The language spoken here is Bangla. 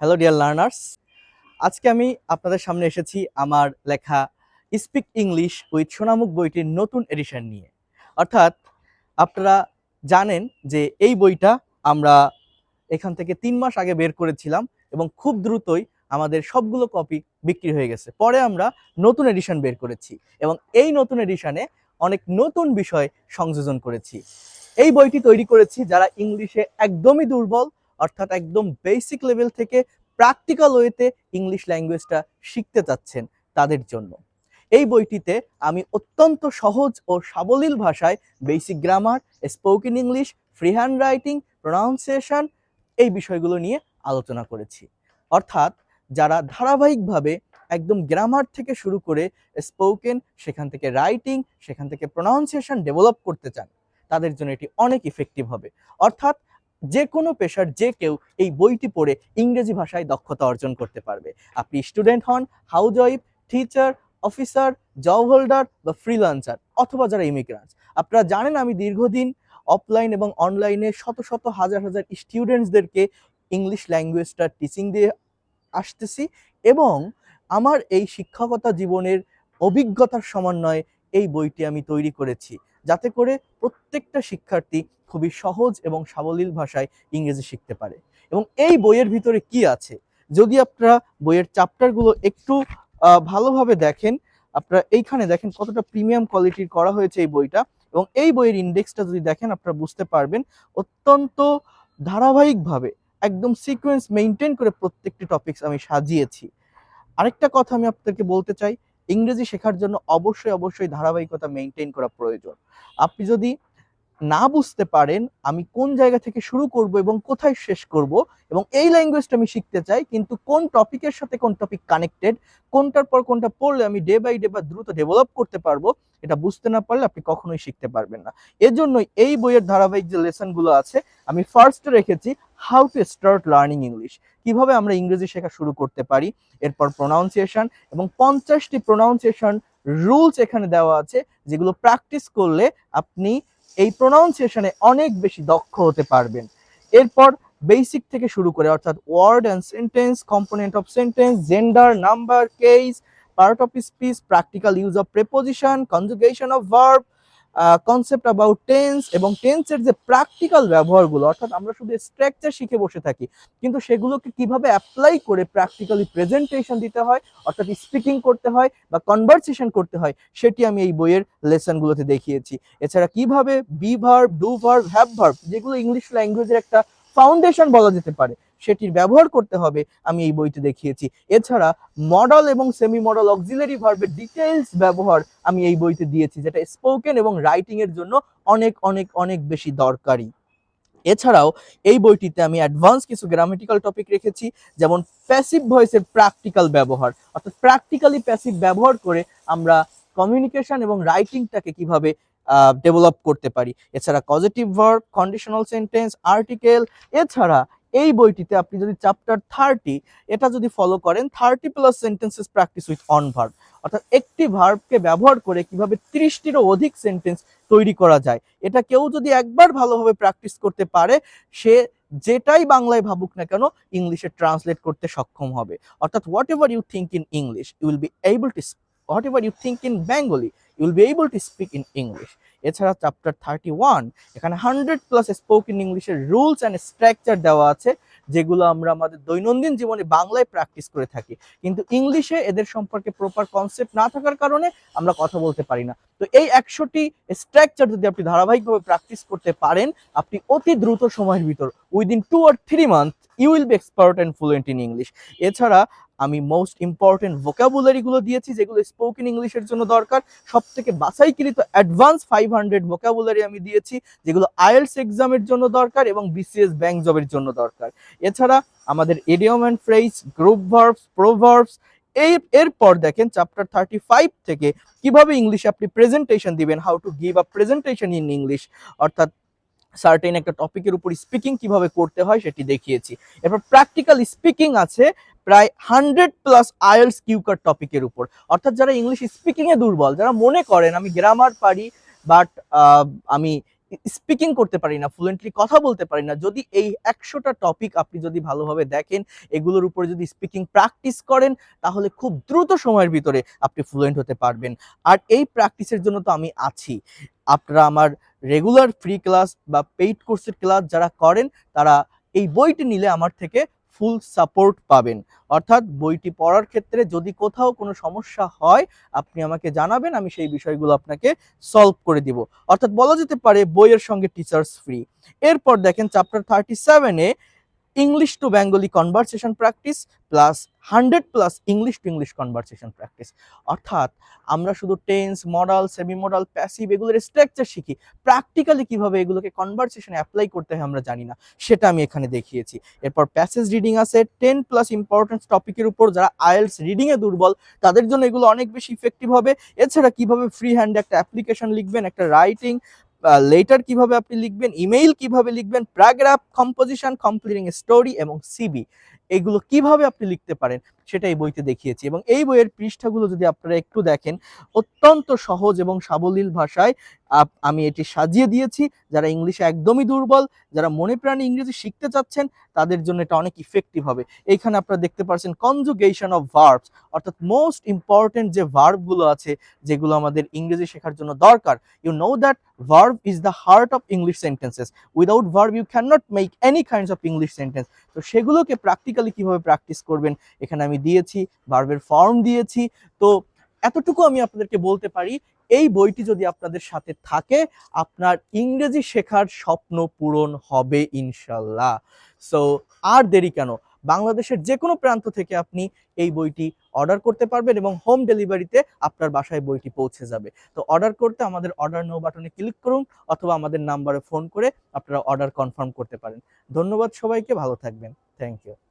হ্যালো ডিয়ার লার্নার্স আজকে আমি আপনাদের সামনে এসেছি আমার লেখা স্পিক ইংলিশ উইথ সোনামুখ বইটির নতুন এডিশন নিয়ে। অর্থাৎ আপনারা জানেন যে এই বইটা আমরা এখান থেকে তিন মাস আগে বের করেছিলাম এবং খুব দ্রুতই আমাদের সবগুলো কপি বিক্রি হয়ে গেছে। পরে আমরা নতুন এডিশন বের করেছি এবং এই নতুন এডিশনে অনেক নতুন বিষয় সংযোজন করেছি। এই বইটি তৈরি করেছি যারা ইংলিশে একদমই দুর্বল অর্থাৎ একদম বেসিক লেভেল থেকে প্র্যাকটিক্যাল ওয়েতে ইংলিশ ল্যাঙ্গুয়েজটা শিখতে চাচ্ছেন তাদের জন্য। এই বইটিতে আমি অত্যন্ত সহজ ও সাবলীল ভাষায় basic grammar spoken English free handwriting pronunciation এই বিষয়গুলো নিয়ে আলোচনা করেছি। অর্থাৎ যারা ধারাবাহিকভাবে একদম গ্রামার থেকে শুরু করে স্পোকেন সেখান থেকে রাইটিং সেখান থেকে প্রোনাউন্সিয়েশন ডেভেলপ করতে চান, তাদের জন্য এটি অনেক ইফেক্টিভ হবে। অর্থাৎ যে কোনো পেশার যে কেউ এই বইটি পড়ে ইংরেজি ভাষায় দক্ষতা অর্জন করতে পারবে। আপনি স্টুডেন্ট হন housewife teacher, officer, job holder বা ফ্রিলান্সার অথবা যারা ইমিগ্রান্টস। আপনারা জানেন আমি দীর্ঘদিন অফলাইন এবং অনলাইনে শত শত হাজার হাজার স্টুডেন্টসদেরকে ইংলিশ ল্যাঙ্গুয়েজটা টিচিং দিয়ে আসতেছি এবং আমার এই শিক্ষকতা জীবনের অভিজ্ঞতার সমন্বয়ে এই বইটি আমি তৈরি করেছি। যাতে করে প্রত্যেকটা শিক্ষার্থী খুবই সহজ এবং সাবলীল ভাষায় ইংরেজি শিখতে পারে। এবং এই বইয়ের ভিতরে কি আছে? যদি আপনারা বইয়ের চ্যাপ্টারগুলো একটু ভালোভাবে দেখেন, আপনারা এইখানে দেখেন কতটা প্রিমিয়াম কোয়ালিটির করা হয়েছে এই বইটা। এবং এই বইয়ের ইন্ডেক্সটা যদি দেখেন, আপনারা বুঝতে পারবেন অত্যন্ত ধারাবাহিকভাবে, একদম সিকোয়েন্স মেনটেন করে প্রত্যেকটি টপিকস আমি সাজিয়েছি। আরেকটা কথা আমি আপনাদেরকে বলতে চাই ইংরেজি শেখার জন্য অবশ্যই অবশ্যই ধারাবাহিকতা মেনটেন করা প্রয়োজন। আপনি যদি না বুঝতে পারেন আমি কোন জায়গা থেকে শুরু করব এবং কোথায় শেষ করব এবং এই ল্যাঙ্গুয়েজটা আমি শিখতে চাই, কিন্তু কোন টপিকের সাথে কোন টপিক কানেক্টেড কোনটার পর কোনটা পড়লে আমি ডে বাই ডে বা দ্রুত ডেভেলপ করতে পারব, এটা বুঝতে না পারলে আপনি কখনোই শিখতে পারবেন না। এর জন্যই এই বইয়ের ধারাবাহিক যে লেসনগুলো আছে, আমি ফার্স্টে রেখেছি how to start learning English কীভাবে আমরা ইংরেজি শেখা শুরু করতে পারি, এরপর প্রোনাউন্সিয়েশন এবং পঞ্চাশটি প্রোনাউন্সিয়েশন রুলস এখানে দেওয়া আছে, যেগুলো প্র্যাকটিস করলে আপনি এই প্রোনাউন্সিয়েশনে অনেক বেশি দক্ষ হতে পারবেন। এরপর বেসিক থেকে শুরু করে, অর্থাৎ word and sentence component of sentence gender number case part of speech practical use of preposition conjugation of verb concept about tense এবং টেন্সের যে প্র্যাকটিক্যাল ব্যবহারগুলো, অর্থাৎ আমরা শুধু স্ট্রাকচার শিখে বসে থাকি, কিন্তু সেগুলোকে কীভাবে অ্যাপ্লাই করে প্র্যাকটিক্যালি প্রেজেন্টেশন দিতে হয়, অর্থাৎ স্পিকিং করতে হয় বা কনভারসেশন করতে হয়, সেটি আমি এই বইয়ের লেসনগুলোতে দেখিয়েছি। এছাড়া কীভাবে be verb do verb have verb যেগুলো ইংলিশ ল্যাঙ্গুয়েজের একটা ফাউন্ডেশন বলা যেতে পারে সেটির ব্যবহার করতে হবে, আমি এই বইতে দেখিয়েছি। এছাড়া মডেল এবং সেমি মডেল অক্সিলারি ভার্বের ডিটেলস ব্যবহার আমি এই বইতে দিয়েছি, যেটা স্পোকেন এবং রাইটিং এর জন্য অনেক অনেক অনেক বেশি দরকারি। এছাড়াও এই বইটিতে আমি অ্যাডভান্স কিছু গ্রামেটিক্যাল টপিক রেখেছি, যেমন প্যাসিভ ভয়েসের প্র্যাকটিক্যাল ব্যবহার। অর্থাৎ প্র্যাকটিক্যালি প্যাসিভ ব্যবহার করে আমরা কমিউনিকেশন এবং রাইটিংটাকে কীভাবে ডেভেলপ করতে পারি। এছাড়া positive verb conditional sentence article এছাড়া এই বইটিতে আপনি যদি চ্যাপ্টার থার্টি এটা যদি ফলো করেন thirty plus sentences practice with on verb অর্থাৎ একটি ভার্বকে ব্যবহার করে কীভাবে ত্রিশটিরও অধিক সেন্টেন্স তৈরি করা যায়। এটা কেউ যদি একবার ভালোভাবে প্র্যাকটিস করতে পারে, সে যেটাই বাংলায় ভাবুক না কেন, ইংলিশে ট্রান্সলেট করতে সক্ষম হবে। অর্থাৎ whatever you think in English you will be able to whatever you think in Bengali you will be able to speak in English এছাড়া চ্যাপ্টার থার্টি ওয়ান এখানে হান্ড্রেড প্লাস স্পোকেন ইংলিশের রুলস অ্যান্ড স্ট্রাকচার দেওয়া আছে, যেগুলো আমরা আমাদের দৈনন্দিন জীবনে বাংলায় প্র্যাকটিস করে থাকি। কিন্তু ইংলিশে এদের সম্পর্কে প্রপার কনসেপ্ট না থাকার কারণে আমরা কথা বলতে পারি না। তো এই একশোটি স্ট্রাকচার যদি আপনি ধারাবাহিকভাবে প্র্যাকটিস করতে পারেন, আপনি অতি দ্রুত সময়ের ভিতর within two R three month you will be expert and fluent in English এছাড়া আমি মোস্ট ইম্পর্টেন্ট ভোকাবুলারিগুলো দিয়েছি, যেগুলো স্পোকেন ইংলিশের জন্য দরকার। সব থেকে বাছাইকৃত অ্যাডভান্স ফাইভ হান্ড্রেড ভোকাবুলারি আমি দিয়েছি, যেগুলো আইএলস এক্সামের জন্য দরকার এবং বিসিএস ব্যাংক জবের জন্য দরকার। এছাড়া আমাদের idiom and phrase group verbs proverbs এই, এরপর দেখেন চ্যাপ্টার থার্টি ফাইভ থেকে কীভাবে ইংলিশে আপনি প্রেজেন্টেশন দিবেন how to give a presentation in English অর্থাৎ সার্টেন একটা টপিকের উপর স্পিকিং কীভাবে করতে হয় সেটি দেখিয়েছি। এরপর প্র্যাকটিক্যাল স্পিকিং আছে প্রায় হান্ড্রেড প্লাস আইএলস কিউকার টপিকের উপর। অর্থাৎ যারা ইংলিশ স্পিকিং এ দুর্বল, যারা মনে করেন আমি গ্রামার পারি বাট আমি স্পিকিং করতে পারি না ফ্লুয়েন্টলি কথা বলতে পারি না, যদি এই একশোটা টপিক আপনি যদি ভালোভাবে দেখেন, এগুলোর উপরে যদি স্পিকিং প্র্যাকটিস করেন, তাহলে খুব দ্রুত সময়ের ভিতরে আপনি ফ্লুয়েন্ট হতে পারবেন। আর এই প্র্যাকটিসের জন্য তো আমি আছি। আপনারা আমার রেগুলার ফ্রি ক্লাস বা পেইড কোর্সের ক্লাস যারা করেন, তারা এই বইটি নিলে আমার থেকে ফুল সাপোর্ট পাবেন। অর্থাৎ বইটি পড়ার ক্ষেত্রে যদি কোথাও কোনো সমস্যা হয়, আপনি আমাকে জানাবেন, আমি সেই বিষয়গুলো আপনাকে সলভ করে দিব। অর্থাৎ বলা যেতে পারে বইয়ের সঙ্গে টিচার্স ফ্রি এরপর দেখেন চ্যাপ্টার থার্টি সেভেনে English to Bengali conversation practice plus hundred plus English to English conversation practice অর্থাৎ আমরা শুধু tense modal semi modal passive এগুলোর স্ট্রাকচার শিখি। প্র্যাকটিক্যালি কীভাবে এগুলোকে কনভারসেশনে অ্যাপ্লাই করতে হয় আমরা জানি না। সেটা আমি এখানে দেখিয়েছি। এরপর প্যাসেজ রিডিং আছে। টেন প্লাস ইম্পর্টেন্স টপিকের উপর যারা আইএলস রিডিংয়ে দুর্বল, তাদের জন্য এগুলো অনেক বেশি ইফেক্টিভ হবে। এছাড়া কীভাবে ফ্রি হ্যান্ডে একটা অ্যাপ্লিকেশন লিখবেন, একটা রাইটিং লেটার কীভাবে আপনি লিখবেন ইমেইল কীভাবে লিখবেন প্যারাগ্রাফ কম্পোজিশন কমপ্লিটিং স্টোরি এবং সিবি এগুলো কীভাবে আপনি লিখতে পারেন সেটা এই বইতে দেখিয়েছি এবং এই বইয়ের পৃষ্ঠাগুলো যদি আপনারা একটু দেখেন, অত্যন্ত সহজ এবং সাবলীল ভাষায় আমি এটি সাজিয়ে দিয়েছি। যারা ইংলিশে একদমই দুর্বল, যারা মনে প্রাণে ইংরেজি শিখতে চাচ্ছেন, তাদের জন্য এটা অনেক ইফেক্টিভ হবে। এইখানে আপনারা দেখতে পাচ্ছেন কনজুগেশন অফ ভার্বস অর্থাৎ মোস্ট ইম্পর্টেন্ট যে ভার্বগুলো আছে, যেগুলো আমাদের ইংরেজি শেখার জন্য দরকার। You know that verb is the heart of English sentences without verb you can not make any kinds of English sentence তো সেগুলোকে প্র্যাকটিক্যালি কীভাবে প্র্যাকটিস করবেন, এখানে আমি দিয়েছি ভার্বের ফর্ম দিয়েছি, তো এতটুকু আমি আপনাদেরকে বলতে পারি, এই বইটি যদি আপনাদের সাথে থাকে, আপনার ইংরেজি শেখার স্বপ্ন পূরণ হবে ইনশাল্লাহ সো আর দেরি কেন? বাংলাদেশের যে কোনো প্রান্ত থেকে আপনি এই বইটি অর্ডার করতে পারবেন এবং হোম ডেলিভারিতে আপনার বাসায় বইটি পৌঁছে যাবে। তো অর্ডার করতে আমাদের অর্ডার নো বাটনে ক্লিক করুন, অথবা আমাদের নাম্বারে ফোন করে আপনারা অর্ডার কনফার্ম করতে পারেন। ধন্যবাদ সবাইকে, ভালো থাকবেন। Thank you